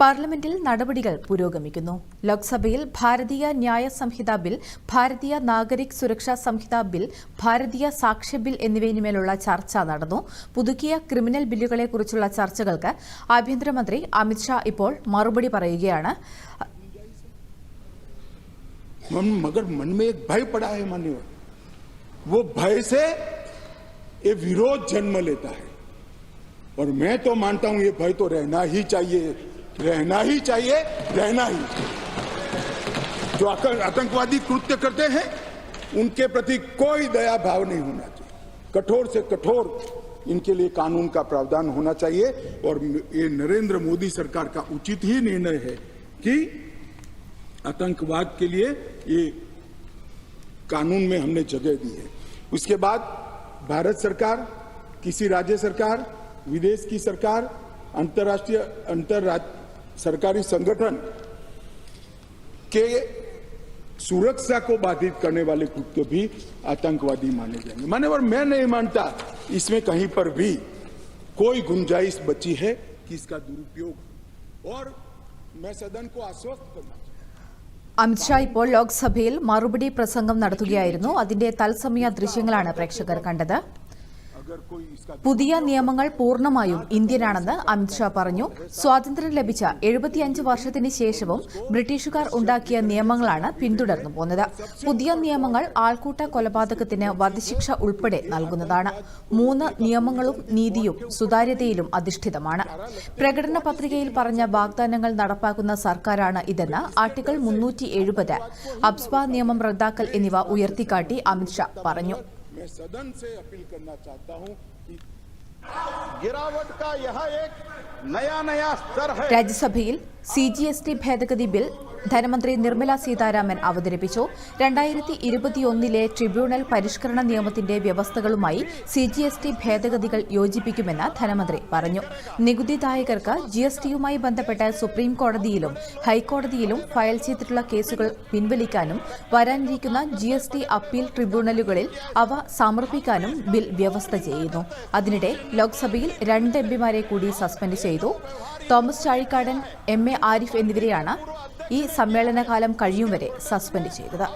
പാർലമെന്റിൽ നടപടികൾ പുരോഗമിക്കുന്നു ലോക്സഭയിൽ ഭാരതീയ ന്യായ സംഹിത ബിൽ ഭാരതീയ നാഗരിക് സുരക്ഷാ സംഹിത ബിൽ ഭാരതീയ സാക്ഷ്യ ബിൽ എന്നിവയിന്മേലുള്ള ചർച്ച നടന്നു പുതുക്കിയ ക്രിമിനൽ ബില്ലുകളെക്കുറിച്ചുള്ള ചർച്ചകൾക്ക് ആഭ്യന്തരമന്ത്രി അമിത്ഷാ ഇപ്പോൾ മറുപടി പറയുകയാണ് मन मगर मन में एक भय पड़ा है मान्यवर वो भय से ये विरोध जन्म लेता है और मैं तो मानता हूं ये भय तो रहना ही चाहिए रहना ही चाहिए, रहना ही। जो आतंकवादी कृत्य करते हैं, उनके प्रति कोई दया भाव नहीं होना चाहिए। कठोर से कठोर इनके लिए कानून का प्रावधान होना चाहिए और ये नरेंद्र मोदी सरकार का उचित ही निर्णय है कि आतंकवाद के लिए ये कानून में हमने जगह दी है। उसके बाद भारत सरकार, किसी राज्य सरकार, विदेश की सरकार, अंतर्राष्ट्रीय अंतर सरकारी संगठन के सुरक्षा को बाधित करने वाले कृत्य भी आतंकवादी माने जाएंगे माने और मैं नहीं मानता इसमें कहीं पर भी कोई गुंजाइश बची है कि इसका दुरुपयोग और मैं सदन को आश्वस्त करना चाहता हूं അമിത്ഷാ ഇപ്പോൾ ലോക്സഭയിൽ മറുപടി പ്രസംഗം നടത്തുകയായിരുന്നു അതിന്റെ തത്സമയ ദൃശ്യങ്ങളാണ് പ്രേക്ഷകർ കണ്ടത് अगर कोई इसका പുതിയ നിയമങ്ങൾ പൂർണമായും ഇന്ത്യനാണെന്ന് അമിത്ഷാ പറഞ്ഞു. സ്വാതന്ത്ര്യം ലഭിച്ച എഴുപത്തിയഞ്ച് വർഷത്തിന് ശേഷവും ബ്രിട്ടീഷുകാർ ഉണ്ടാക്കിയ നിയമങ്ങളാണ് പിന്തുടർന്നു പോകുന്നത്. പുതിയ നിയമങ്ങൾ ആൾക്കൂട്ട കൊലപാതകത്തിന് വധശിക്ഷ ഉൾപ്പെടെ നൽകുന്നതാണ്. മൂന്ന് നിയമങ്ങളും നീതിയും സുതാര്യതയിലും അധിഷ്ഠിതമാണ്. പ്രകടന പത്രികയിൽ പറഞ്ഞ വാഗ്ദാനങ്ങൾ നടപ്പാക്കുന്ന സർക്കാരാണ് ഇതെന്ന് ആർട്ടിക്കിൾ മുന്നൂറ്റി എഴുപത് അബ്സ്ബ നിയമം റദ്ദാക്കൽ എന്നിവ ഉയർത്തിക്കാട്ടി അമിത്ഷാ പറഞ്ഞു. मैं सदन से अपील करना चाहता हूं कि गिरावट का यह एक नया नया स्तर है രാജ്യസഭയിൽ സി ജി എസ് ടി ഭേദഗതി ബിൽ ധനമന്ത്രി നിർമ്മല സീതാരാമൻ അവതരിപ്പിച്ചു. രണ്ടായിരത്തി ഇരുപത്തിയൊന്നിലെ ട്രിബ്യൂണൽ പരിഷ്കരണ നിയമത്തിന്റെ വ്യവസ്ഥകളുമായി സി ജി എസ് ടി ഭേദഗതികൾ യോജിപ്പിക്കുമെന്ന് ധനമന്ത്രി പറഞ്ഞു. നികുതിദായകർക്ക് ജി എസ് ടിയുമായി ബന്ധപ്പെട്ട് സുപ്രീം കോടതിയിലും ഹൈക്കോടതിയിലും ഫയൽ ചെയ്തിട്ടുള്ള കേസുകൾ പിൻവലിക്കാനും വരാനിരിക്കുന്ന ജി എസ് ടി അപ്പീൽ ട്രിബ്യൂണലുകളിൽ അവ സമർപ്പിക്കാനും ബിൽ വ്യവസ്ഥ ചെയ്യുന്നു. അതിനിടെ ലോക്സഭയിൽ രണ്ട് എംപിമാരെ കൂടി സസ്പെൻഡ് ചെയ്തു. Thomas Chazhikadan M A Arif എന്നിവരെയാണ് ഈ സമ്മേളനകാലം കഴിയും വരെ സസ്പെൻഡ് ചെയ്തത്.